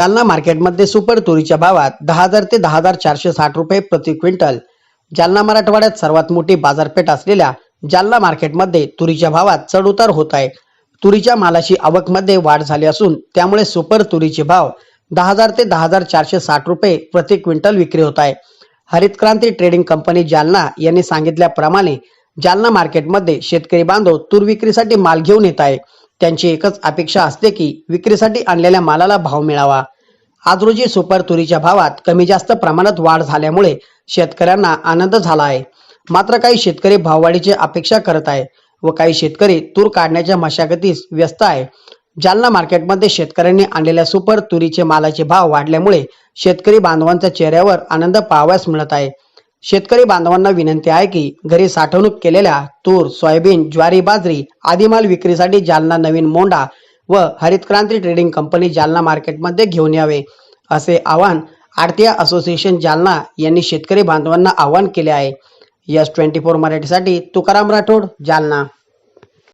जालना मार्केटमध्ये सुपर तुरीच्या भावात दहा हजार ते दहा हजार चारशे साठ रुपये प्रति क्विंटल. जालना मराठवाड्यात सर्वात मोठी बाजारपेठ असलेल्या जालना मार्केटमध्ये तुरीच्या भावात चढउतार होत आहे. तुरीच्या मालाची आवकमध्ये वाढ झाली असून त्यामुळे सुपर तुरीचे भाव दहा हजार ते दहा हजार चारशे साठ रुपये प्रति क्विंटल विक्री होत आहे. हरित क्रांती ट्रेडिंग कंपनी जालना यांनी सांगितल्याप्रमाणे जालना मार्केटमध्ये शेतकरी बांधव तूर विक्रीसाठी माल घेऊन येत आहे. त्यांची एकच अपेक्षा असते की विक्रीसाठी आणलेल्या मालाला भाव मिळावा. आज रोजी सुपर तुरीच्या भावात कमी जास्त प्रमाणात वाढ झाल्यामुळे शेतकऱ्यांना आनंद झाला आहे. मात्र काही शेतकरी भाववाढीची अपेक्षा करत आहे व काही शेतकरी तूर काढण्याच्या मशागतीस व्यस्त आहे. जालना मार्केटमध्ये शेतकऱ्यांनी आणलेल्या सुपर तुरीचे मालाचे भाव वाढल्यामुळे शेतकरी बांधवांच्या चेहऱ्यावर आनंद पाहावयास मिळत आहे. शेतकरी बांधवांना विनंती आहे की घरी साठवणूक केलेल्या तूर सोयाबीन ज्वारी बाजरी आदी माल विक्रीसाठी जालना नवीन मोंडा व हरित क्रांती ट्रेडिंग कंपनी जालना मार्केटमध्ये घेऊन यावे असे आवाहन आरतीय असोसिएशन जालना यांनी शेतकरी बांधवांना आवाहन केले आहे. यस ट्वेंटी फोर मराठीसाठी तुकाराम राठोड जालना.